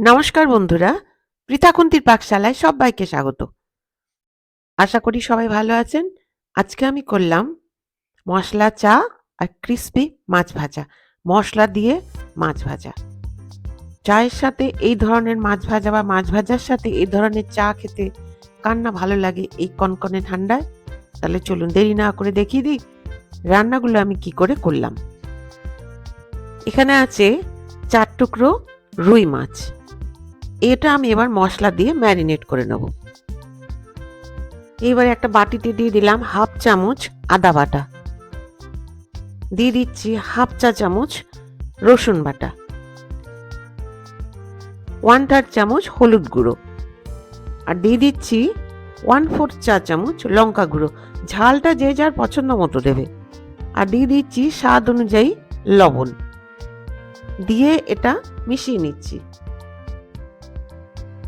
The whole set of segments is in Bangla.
নমস্কার বন্ধুরা, পৃথাকুন্তির পাকশালায় সবাইকে স্বাগত। আশা করি সবাই ভালো আছেন। আজকে আমি করলাম মশলা চা আর ক্রিস্পি মাছ ভাজা। মশলা দিয়ে মাছ ভাজা। চায়ের সাথে এই ধরনের মাছ ভাজা বা মাছ ভাজার সাথে এই ধরনের চা খেতে কার না ভালো লাগে এই কনকনে ঠান্ডায়? তাহলে চলুন দেরি না করে দেখিয়ে দিই রান্নাগুলো আমি কি করে করলাম। এখানে আছে চার টুকরো রুই মাছ। এটা আমি এবার মশলা দিয়ে ম্যারিনেট করে নেব। এবার একটা বাটিতে দিয়ে দিলাম হাফ চামচ আদা বাটা। দিয়ে দিচ্ছি হাফ চা চামচ রসুন বাটা। ওয়ান থার্ড চামচ হলুদ গুঁড়ো। আর দিয়ে দিচ্ছি ওয়ান ফোর্থ চা চামচ লঙ্কা গুঁড়ো। ঝালটা যে যার পছন্দ মতো দেবে। আর দিয়ে দিচ্ছি স্বাদ অনুযায়ী লবণ। দিয়ে এটা মিশিয়ে নিচ্ছি।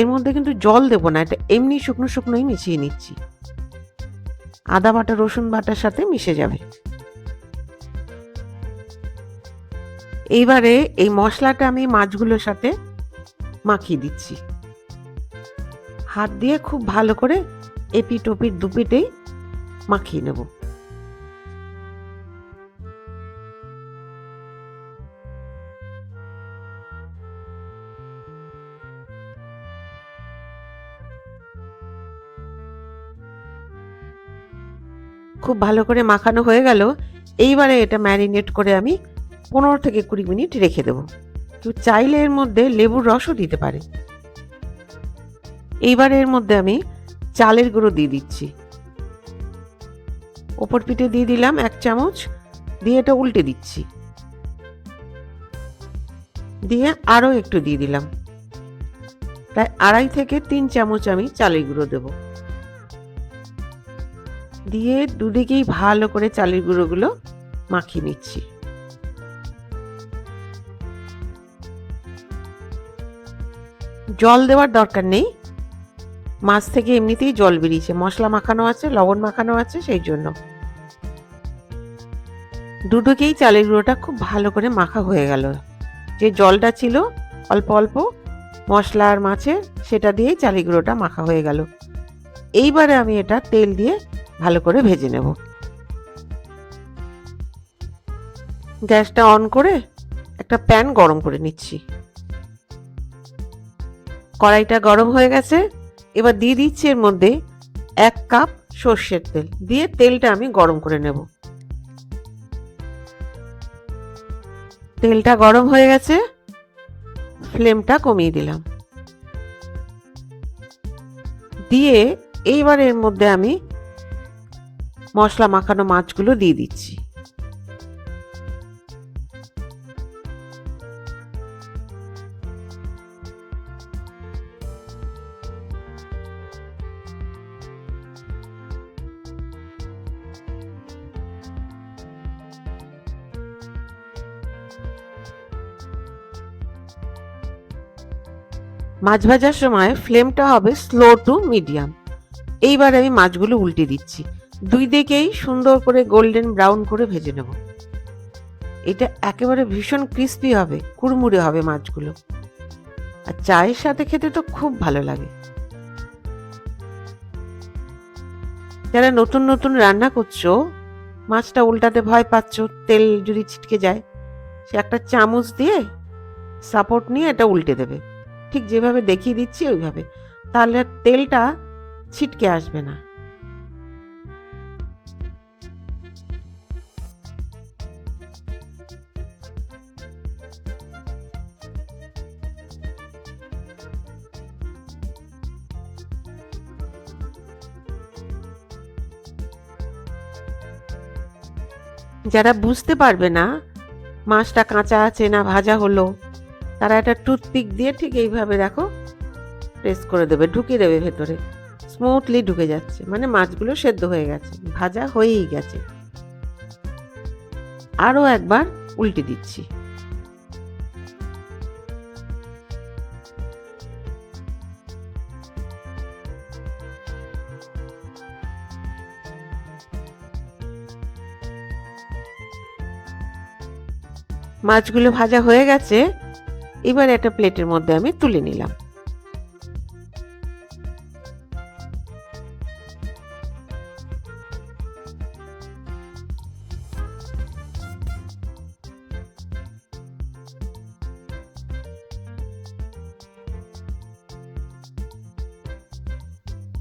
এর মধ্যে কিন্তু জল দেবো না, এটা এমনি শুকনো শুকনোই মিশিয়ে নিচ্ছি। আদা বাটা, রসুন বাটার সাথে মিশে যাবে। এইবারে এই মশলাটা আমি মাছগুলোর সাথে মাখিয়ে দিচ্ছি। হাত দিয়ে খুব ভালো করে এপিট ওপিট দুপিটেই মাখিয়ে নেব। খুব ভালো করে মাখানো হয়ে গেল। এইবারে এটা ম্যারিনেট করে আমি পনেরো থেকে কুড়ি মিনিট রেখে দেবো। কেউ চাইলে এর মধ্যে লেবুর রসও দিতে পারে। এইবারে এর মধ্যে আমি চালের গুঁড়ো দিয়ে দিচ্ছি। ওপর পিঠে দিয়ে দিলাম এক চামচ, দিয়ে এটা উল্টে দিচ্ছি। দিয়ে আরও একটু দিয়ে দিলাম। প্রায় আড়াই থেকে তিন চামচ আমি চালের গুঁড়ো দেবো। দিয়ে দুদিকেই ভালো করে চালের গুঁড়োগুলো মাখিয়ে নিচ্ছি। জল দেওয়ার দরকার নেই। মাছ থেকে এমনিতেই জল বেরিয়েছে। মশলা মাখানো আছে, লবণ মাখানো আছে, সেই জন্য। দুটোকেই চালের গুঁড়োটা খুব ভালো করে মাখা হয়ে গেল। যে জলটা ছিল অল্প অল্প মশলা আর মাছের, সেটা দিয়েই চালের গুঁড়োটা মাখা হয়ে গেল। এইবারে আমি এটা তেল দিয়ে ভালো করে ভেজে নেব। গ্যাসটা অন করে একটা প্যান গরম করে নিচ্ছি। কড়াইটা গরম হয়ে গেছে। এবার দিয়ে দিচ্ছি এর মধ্যে এক কাপ সর্ষের তেল। দিয়ে তেলটা আমি গরম করে নেব। তেলটা গরম হয়ে গেছে। ফ্লেমটা কমিয়ে দিলাম। দিয়ে এইবার এর মধ্যে আমি মশলা মাখানো মাছগুলো দিয়ে দিচ্ছি। মাছ ভাজার সময় ফ্লেমটা হবে স্লো টু মিডিয়াম এইবার আমি মাছগুলো উল্টে দিচ্ছি। দুই দিকেই সুন্দর করে গোল্ডেন ব্রাউন করে ভেজে নেব। এটা একেবারে ভীষণ ক্রিস্পি হবে, কুড়মুড়ে হবে মাছগুলো। আর চায়ের সাথে খেতে তো খুব ভালো লাগে। যারা নতুন নতুন রান্না করছ, মাছটা উল্টাতে ভয় পাচ্ছ, তেল যদি ছিটকে যায়, সে একটা চামচ দিয়ে সাপোর্ট নিয়ে এটা উল্টে দেবে। ঠিক যেভাবে দেখিয়ে দিচ্ছি ওইভাবে। তাহলে তেলটা ছিটকে আসবে না। যারা বুঝতে পারবে না মাছটা কাঁচা আছে না ভাজা হলো, তারা একটা টুথপিক দিয়ে ঠিক এইভাবে দেখো প্রেস করে দেবে, ঢুকিয়ে দেবে ভেতরে। স্মুথলি ঢুকে যাচ্ছে মানে মাছগুলো সেদ্ধ হয়ে গেছে, ভাজা হয়েই গেছে। আরও একবার উল্টে দিচ্ছি। মাছগুলো ভাজা হয়ে গেছে, এবার একটা প্লেটের মধ্যে আমি তুলে নিলাম।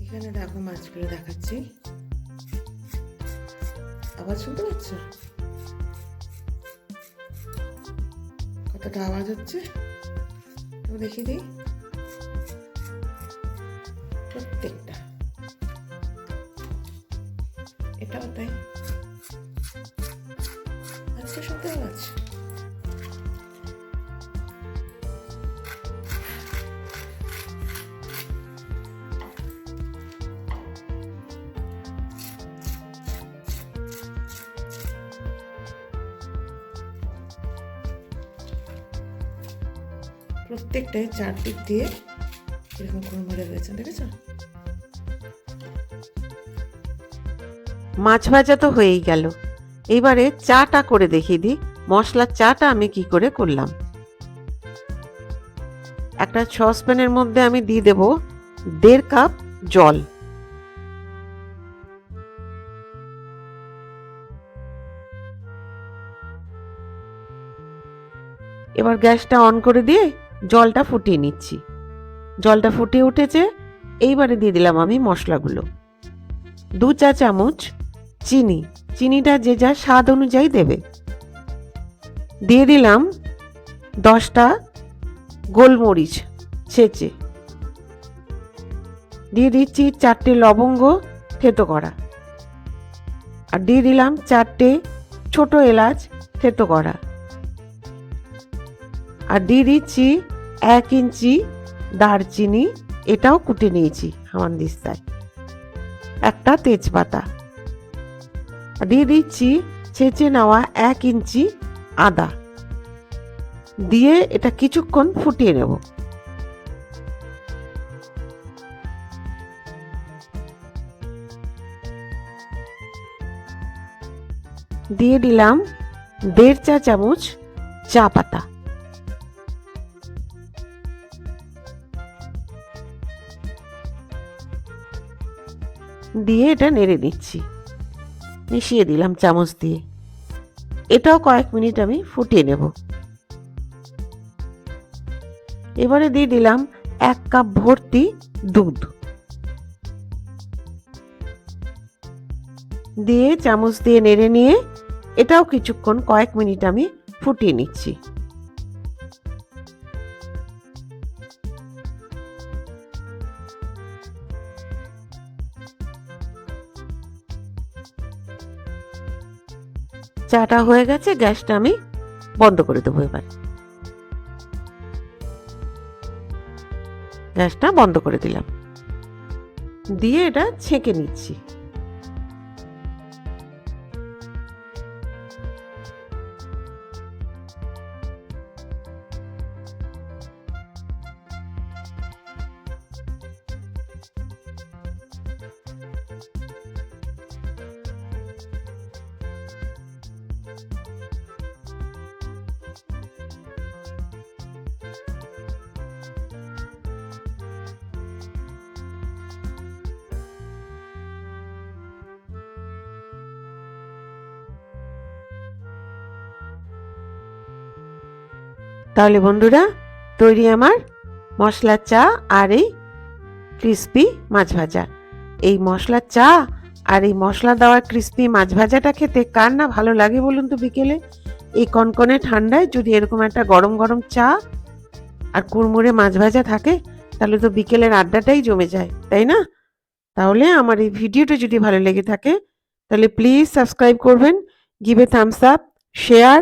এখানে দেখো মাছগুলো দেখাচ্ছি। আবার শুনতে পাচ্ছ? কতটা আওয়াজ হচ্ছে। তো দেখি দিই। প্রত্যেকটা। এটাও তাই। আজকে সত্যি আওয়াজ প্রত্যেকটাই চারদিক দিয়ে এরকম করে মেরে রয়েছে দেখেছ? মাছ ভাজা তো হয়েই গেল। এবারে চাটা করে দেখিয়ে দিই, মশলার চাটা আমি কি করে করলাম। একটা সসপ্যানের মধ্যে আমি দিয়ে দেব দেড় কাপ জল। এবার গ্যাসটা অন করে দিয়ে জলটা ফুটিয়ে নিচ্ছি। জলটা ফুটে উঠেছে, এইবারে দিয়ে দিলাম আমি মশলাগুলো। দু চা চামচ চিনি, চিনিটা যে যা স্বাদ অনুযায়ী দেবে। দিয়ে দিলাম দশটা গোলমরিচ ছেঁচে। দিয়ে দিচ্ছি চারটে লবঙ্গ থেতো করা। আর দিয়ে দিলাম চারটে ছোট এলাচ থেতো করা। আর দিয়ে দিচ্ছি এক ইঞ্চি দারচিনি এটাও কুটে নিয়েছি হামান দিস্তায়। একটা তেজপাতা। দিয়ে দিচ্ছি ছেঁচে নেওয়া এক ইঞ্চি আদা। দিয়ে এটা কিছুক্ষণ ফুটিয়ে নেব। দিয়ে দিলাম দেড় চা চামচ চা পাতা। দিয়ে এটা নেড়ে নিচ্ছি। মিশিয়ে দিলাম চামচ দিয়ে। এটাও কয়েক মিনিট আমি ফুটিয়ে নেব। এবারে দিয়ে দিলাম এক কাপ ভর্তি দুধ। দিয়ে চামচ দিয়ে নেড়ে নিয়ে এটাও কিছুক্ষণ কয়েক মিনিট আমি ফুটিয়ে নিচ্ছি। চাটা হয়ে গেছে, গ্যাসটা আমি বন্ধ করে দেবো এবার। গ্যাসটা বন্ধ করে দিলাম। দিয়ে এটা ছেঁকে নিচ্ছি। তাহলে বন্ধুরা, তৈরি আমার মশলার চা আর এই ক্রিস্পি মাছ ভাজা। এই মশলার চা আর এই মশলা দেওয়া ক্রিস্পি মাছ ভাজাটা খেতে কার না ভালো লাগে বলুন তো বিকেলে? এই কনকনে ঠান্ডায় যদি এরকম একটা গরম গরম চা আর কুড়মুড়ে মাছ ভাজা থাকে, তাহলে তো বিকেলের আড্ডাটাই জমে যায়, তাই না? তাহলে আমার এই ভিডিওটা যদি ভালো লেগে থাকে, তাহলে প্লিজ সাবস্ক্রাইব করবেন give a thumbs up share